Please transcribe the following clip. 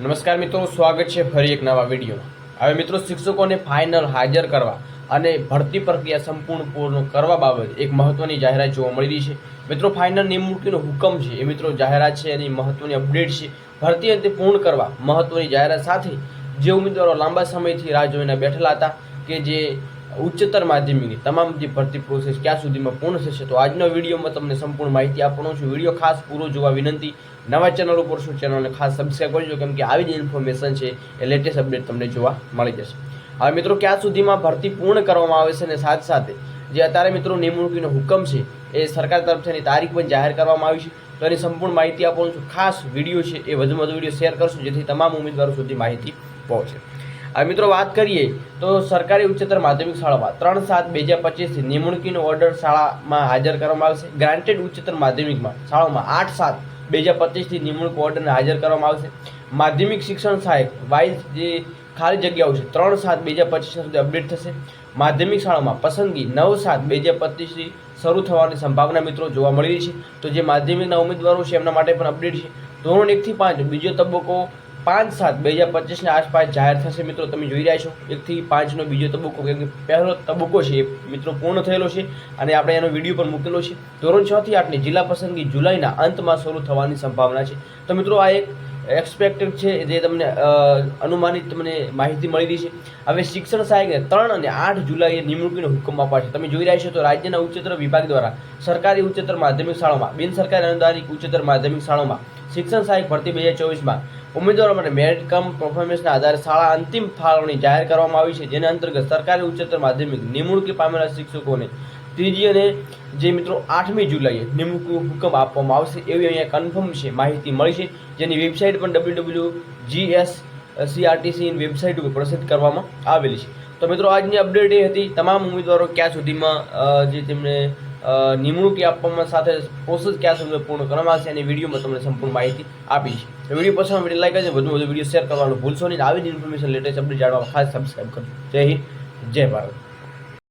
નમસ્કાર મિત્રો, સ્વાગત છે ફરી એક નવા વિડીયોમાં હવે મિત્રો, શિક્ષકોને ફાઇનલ હાજર કરવા અને ભરતી પ્રક્રિયા સંપૂર્ણ પૂર્ણ કરવા બાબતે એક મહત્વની જાહેરાત જોવા મળી રહી છે. મિત્રો ફાઇનલ નિમણૂકીનો હુકમ છે. એ મિત્રો, જાહેરાત છે એની મહત્વની અપડેટ છે. ભરતી અંતે પૂર્ણ કરવા મહત્વની જાહેરાત સાથે જે ઉમેદવારો લાંબા સમયથી રાહ જોઈને બેઠેલા હતા કે જે ઉચ્ચતર માધ્યમિકની તમામ જે ભરતી પ્રોસેસ ક્યાં સુધીમાં પૂર્ણ થશે તો આજનો વિડીયોમાં તમને સંપૂર્ણ માહિતી આપવાનો છું. વીડિયો ખાસ પૂરો જોવા વિનંતી. નવા ચેનલ ઉપર શું ચેનલને ખાસ સબસ્ક્રાઈબ કરજો, કેમ કે આવી જ ઇન્ફોર્મેશન છે એ લેટેસ્ટ અપડેટ તમને જોવા મળી જશે. હવે મિત્રો, ક્યાં સુધીમાં ભરતી પૂર્ણ કરવામાં આવે છે અને સાથે સાથે જે અત્યારે મિત્રો નિમણૂકીનો હુકમ છે એ સરકાર તરફથી તારીખ પણ જાહેર કરવામાં આવી છે. તો એની સંપૂર્ણ માહિતી આપવાનું છું. ખાસ વીડિયો છે એ વધુમાં વધુ વીડિયો શેર કરશું, જેથી તમામ ઉમેદવારો સુધી માહિતી પહોંચે. હવે મિત્રો વાત કરીએ તો સરકારી ઉચ્ચતર માધ્યમિક શાળામાં ત્રણ સાત બે હજાર પચીસથી નિમણૂકીનો ઓર્ડર શાળામાં હાજર કરવામાં આવશે. ગ્રાન્ટેડ ઉચ્ચતર માધ્યમિકમાં શાળામાં આઠ સાત બે હજાર પચીસથી નિમણૂક ઓર્ડરને હાજર કરવામાં આવશે. માધ્યમિક શિક્ષણ સહાયક વાઇઝ જે ખાલી જગ્યાઓ છે, ત્રણ સાત બે હજાર પચીસ સુધી અપડેટ થશે. માધ્યમિક શાળામાં પસંદગી નવ સાત બે હજાર પચીસથી શરૂ થવાની સંભાવના મિત્રો જોવા મળી રહી છે. તો જે માધ્યમિકના ઉમેદવારો છે, એમના માટે પણ અપડેટ છે. ધોરણ એકથી પાંચ બીજો તબક્કો પાંચ સાત, બે હજાર પચીસના આસપાસ જાહેર થશે મિત્રો, તમે જોઈ રહ્યા છો. એકથી પાંચનો બીજો તબક્કો, કેમ કે પહેલો તબક્કો છે એ મિત્રો પૂર્ણ થયેલો છે અને આપણે એનો વીડિયો પણ મૂકેલો છે. ધોરણ છ થી આઠની જિલ્લા પસંદગી જુલાઈના અંતમાં શરૂ થવાની સંભાવના છે. તો મિત્રો, આ એક એક્સપેક્ટેડ છે જે તમને અનુમાનિત તમને માહિતી મળી રહી છે. હવે શિક્ષણ સહાયકને ત્રણ અને આઠ જુલાઈએ નિમણૂકીનો હુકમ અપાશે. તમે જોઈ રહ્યા છો તો રાજ્યના ઉચ્ચતર વિભાગ દ્વારા સરકારી ઉચ્ચતર માધ્યમિક શાળામાં બિન સરકારી અનુદાનિક ઉચ્ચતર માધ્યમિક શાળાઓમાં શિક્ષણ સહાયક ભરતી બે હજાર ચોવીસમાં ઉમેદવારો માટે મેરિટ કમ પરફોર્મન્સના આધારે શાળા અંતિમ ફાળવણી જાહેર કરવામાં આવી છે, જેના અંતર્ગત સરકારી ઉચ્ચતર માધ્યમિક નિમણૂકી પામેલા શિક્ષકોને ત્રીજી અને જે મિત્રો આઠમી જુલાઈએ નિમણૂક હુકમ આપવામાં આવશે એવી અહીંયા કન્ફર્મ છે, માહિતી મળી છે. જેની વેબસાઇટ પણ W W G S CRTC website ઉપર પ્રસિદ્ધ કરવામાં આવેલી છે. તો મિત્રો, આજની અપડેટ એ હતી. તમામ ઉમેદવારો ક્યાં સુધીમાં જે તેમને નિમણૂકી આપવામાં સાથે પ્રોસેસ ક્યાં સુધી પૂર્ણ કરવામાં આવશે એની વિડીયોમાં તમને સંપૂર્ણ માહિતી આપી છે. વીડિયો પસંદ વીડિયો લાઈક કરજો વધુ વધુ વીડિયો શેર કરવાનું ભૂલશો નહીં. આવી જ ઇન્ફોર્મેશન લેટેસ્ટ અપડેટ જાણવા ખાસ સબસ્ક્રાઈબ કરજો. જય હિન્દ, જય ભારત.